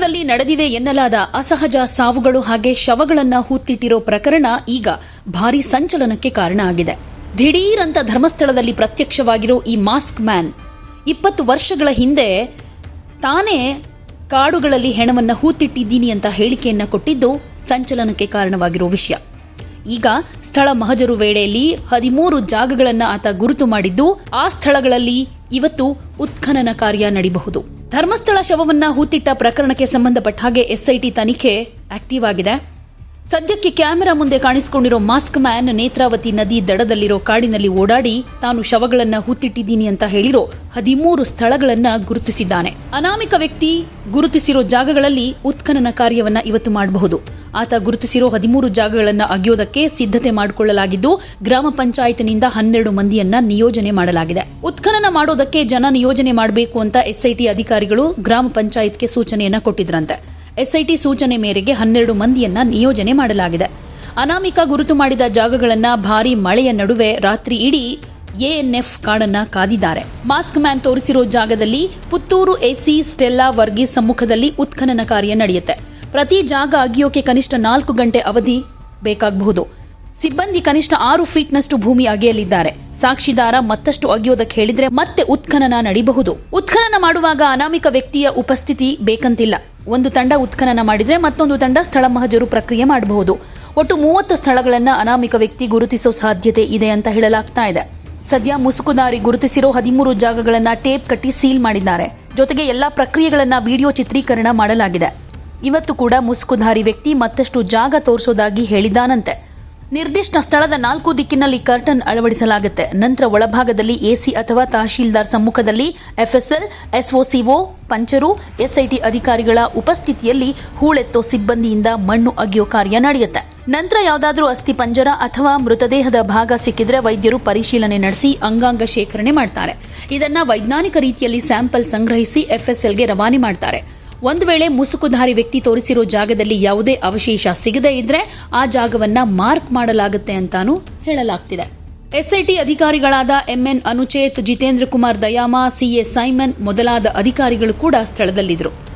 ಧರ್ಮಸ್ಥಳದಲ್ಲಿ ನಡೆದಿದೆ ಎನ್ನಲಾದ ಅಸಹಜ ಸಾವುಗಳು ಹಾಗೆ ಶವಗಳನ್ನು ಹೂತ್ತಿಟ್ಟಿರೋ ಪ್ರಕರಣ ಈಗ ಭಾರೀ ಸಂಚಲನಕ್ಕೆ ಕಾರಣ ಆಗಿದೆ. ದಿಢೀರಂತ ಧರ್ಮಸ್ಥಳದಲ್ಲಿ ಪ್ರತ್ಯಕ್ಷವಾಗಿರೋ ಈ ಮಾಸ್ಕ್ ಮ್ಯಾನ್ ಇಪ್ಪತ್ತು ವರ್ಷಗಳ ಹಿಂದೆ ತಾನೇ ಕಾಡುಗಳಲ್ಲಿ ಹೆಣವನ್ನು ಹೂತಿಟ್ಟಿದ್ದೀನಿ ಅಂತ ಹೇಳಿಕೆಯನ್ನು ಕೊಟ್ಟಿದ್ದು ಸಂಚಲನಕ್ಕೆ ಕಾರಣವಾಗಿರೋ ವಿಷಯ. ಈಗ ಸ್ಥಳ ಮಹಜರು ವೇಳೆಯಲ್ಲಿ ಹದಿಮೂರು ಜಾಗಗಳನ್ನು ಆತ ಗುರುತು ಮಾಡಿದ್ದು ಆ ಸ್ಥಳಗಳಲ್ಲಿ ಇವತ್ತು ಉತ್ಖನನ ಕಾರ್ಯ ನಡಿಬಹುದು. ಧರ್ಮಸ್ಥಳ ಶವವನ್ನ ಹೂತಿಟ್ಟ ಪ್ರಕರಣಕ್ಕೆ ಸಂಬಂಧಪಟ್ಟ ಹಾಗೆ ಎಸ್ಐಟಿ ತನಿಖೆ ಆಕ್ಟಿವ್ ಆಗಿದೆ. ಸದ್ಯಕ್ಕೆ ಕ್ಯಾಮೆರಾ ಮುಂದೆ ಕಾಣಿಸಿಕೊಂಡಿರೋ ಮಾಸ್ಕ್ ಮ್ಯಾನ್ ನೇತ್ರಾವತಿ ನದಿ ದಡದಲ್ಲಿರೋ ಕಾಡಿನಲ್ಲಿ ಓಡಾಡಿ ತಾನು ಶವಗಳನ್ನ ಹೂತಿಟ್ಟಿದ್ದೀನಿ ಅಂತ ಹೇಳಿರೋ ಹದಿಮೂರು ಸ್ಥಳಗಳನ್ನ ಗುರುತಿಸಿದ್ದಾನೆ. ಅನಾಮಿಕ ವ್ಯಕ್ತಿ ಗುರುತಿಸಿರೋ ಜಾಗಗಳಲ್ಲಿ ಉತ್ಖನನ ಕಾರ್ಯವನ್ನ ಇವತ್ತು ಮಾಡಬಹುದು. ಆತ ಗುರುತಿಸಿರೋ ಹದಿಮೂರು ಜಾಗಗಳನ್ನು ಅಗೆಯೋದಕ್ಕೆ ಸಿದ್ಧತೆ ಮಾಡಿಕೊಳ್ಳಲಾಗಿದ್ದು ಗ್ರಾಮ ಪಂಚಾಯತ್ನಿಂದ ಹನ್ನೆರಡು ಮಂದಿಯನ್ನ ನಿಯೋಜನೆ ಮಾಡಲಾಗಿದೆ. ಉತ್ಖನನ ಮಾಡೋದಕ್ಕೆ ಜನ ನಿಯೋಜನೆ ಮಾಡಬೇಕು ಅಂತ ಎಸ್ಐಟಿ ಅಧಿಕಾರಿಗಳು ಗ್ರಾಮ ಪಂಚಾಯತ್ಗೆ ಸೂಚನೆಯನ್ನ ಕೊಟ್ಟಿದ್ರಂತೆ. ಎಸ್ಐಟಿ ಸೂಚನೆ ಮೇರೆಗೆ ಹನ್ನೆರಡು ಮಂದಿಯನ್ನ ನಿಯೋಜನೆ ಮಾಡಲಾಗಿದೆ. ಅನಾಮಿಕ ಗುರುತು ಮಾಡಿದ ಜಾಗಗಳನ್ನ ಭಾರಿ ಮಳೆಯ ನಡುವೆ ರಾತ್ರಿ ಇಡೀ ಎಎನ್ಎಫ್ ಕಾಡನ್ನ ಕಾದಿದ್ದಾರೆ. ಮಾಸ್ಕ್ ಮ್ಯಾನ್ ತೋರಿಸಿರೋ ಜಾಗದಲ್ಲಿ ಪುತ್ತೂರು ಎಸಿ ಸ್ಟೆಲ್ಲಾ ವರ್ಗೀಸ್ ಸಮ್ಮುಖದಲ್ಲಿ ಉತ್ಖನನ ಕಾರ್ಯ ನಡೆಯುತ್ತೆ. ಪ್ರತಿ ಜಾಗ ಅಗಿಯೋಕೆ ಕನಿಷ್ಠ ನಾಲ್ಕು ಗಂಟೆ ಅವಧಿ ಬೇಕಾಗಬಹುದು. ಸಿಬ್ಬಂದಿ ಕನಿಷ್ಠ ಆರು ಫೀಟ್ನಷ್ಟು ಭೂಮಿ ಅಗೆಯಲಿದ್ದಾರೆ. ಸಾಕ್ಷಿದಾರ ಮತ್ತಷ್ಟು ಅಗೆಯೋದಕ್ಕೆ ಹೇಳಿದ್ರೆ ಮತ್ತೆ ಉತ್ಖನನ ನಡಿಬಹುದು. ಉತ್ಖನನ ಮಾಡುವಾಗ ಅನಾಮಿಕ ವ್ಯಕ್ತಿಯ ಉಪಸ್ಥಿತಿ ಬೇಕಂತಿಲ್ಲ. ಒಂದು ತಂಡ ಉತ್ಖನನ ಮಾಡಿದ್ರೆ ಮತ್ತೊಂದು ತಂಡ ಸ್ಥಳ ಮಹಜರು ಪ್ರಕ್ರಿಯೆ ಮಾಡಬಹುದು. ಒಟ್ಟು ಮೂವತ್ತು ಸ್ಥಳಗಳನ್ನು ಅನಾಮಿಕ ವ್ಯಕ್ತಿ ಗುರುತಿಸೋ ಸಾಧ್ಯತೆ ಇದೆ ಅಂತ ಹೇಳಲಾಗ್ತಾ ಇದೆ. ಸದ್ಯ ಮುಸುಕುದಾರಿ ಗುರುತಿಸಿರೋ ಹದಿಮೂರು ಜಾಗಗಳನ್ನು ಟೇಪ್ ಕಟ್ಟಿ ಸೀಲ್ ಮಾಡಿದ್ದಾರೆ. ಜೊತೆಗೆ ಎಲ್ಲಾ ಪ್ರಕ್ರಿಯೆಗಳನ್ನ ವಿಡಿಯೋ ಚಿತ್ರೀಕರಣ ಮಾಡಲಾಗಿದೆ. ಇವತ್ತು ಕೂಡ ಮುಸುಕುಧಾರಿ ವ್ಯಕ್ತಿ ಮತ್ತಷ್ಟು ಜಾಗ ತೋರಿಸೋದಾಗಿ ಹೇಳಿದ್ದಾನಂತೆ ನಿರ್ದಿಷ್ಟ ಸ್ಥಳದ ನಾಲ್ಕು ದಿಕ್ಕಿನಲ್ಲಿ ಕರ್ಟನ್ ಅಳವಡಿಸಲಾಗುತ್ತೆ. ನಂತರ ಒಳಭಾಗದಲ್ಲಿ ಎಸಿ ಅಥವಾ ತಹಶೀಲ್ದಾರ್ ಸಮ್ಮುಖದಲ್ಲಿ ಎಫ್ಎಸ್ಎಲ್, ಎಸ್ಒಸಿಒ, ಪಂಚರು, ಎಸ್ಐಟಿ ಅಧಿಕಾರಿಗಳ ಉಪಸ್ಥಿತಿಯಲ್ಲಿ ಹೂಳೆತ್ತೋ ಸಿಬ್ಬಂದಿಯಿಂದ ಮಣ್ಣು ಅಗೆಯೋ ಕಾರ್ಯ ನಡೆಯುತ್ತೆ. ನಂತರ ಯಾವುದಾದ್ರೂ ಅಸ್ಥಿ ಪಂಜರ ಅಥವಾ ಮೃತದೇಹದ ಭಾಗ ಸಿಕ್ಕಿದ್ರೆ ವೈದ್ಯರು ಪರಿಶೀಲನೆ ನಡೆಸಿ ಅಂಗಾಂಗ ಶೇಖರಣೆ ಮಾಡ್ತಾರೆ. ಇದನ್ನ ವೈಜ್ಞಾನಿಕ ರೀತಿಯಲ್ಲಿ ಸ್ಯಾಂಪಲ್ ಸಂಗ್ರಹಿಸಿ ಎಫ್ಎಸ್ಎಲ್ಗೆ ರವಾನೆ ಮಾಡ್ತಾರೆ. ಒಂದು ವೇಳೆ ಮುಸುಕುಧಾರಿ ವ್ಯಕ್ತಿ ತೋರಿಸಿರೋ ಜಾಗದಲ್ಲಿ ಯಾವುದೇ ಅವಶೇಷ ಸಿಗದೇ ಇದ್ರೆ ಆ ಜಾಗವನ್ನ ಮಾರ್ಕ್ ಮಾಡಲಾಗುತ್ತೆ ಅಂತಾನೂ ಹೇಳಲಾಗ್ತಿದೆ. ಎಸ್ಐಟಿ ಅಧಿಕಾರಿಗಳಾದ MN Anucheth, Jitendra Kumar Dayama, CA Simon ಮೊದಲಾದ ಅಧಿಕಾರಿಗಳು ಕೂಡ ಸ್ಥಳದಲ್ಲಿದ್ದರು.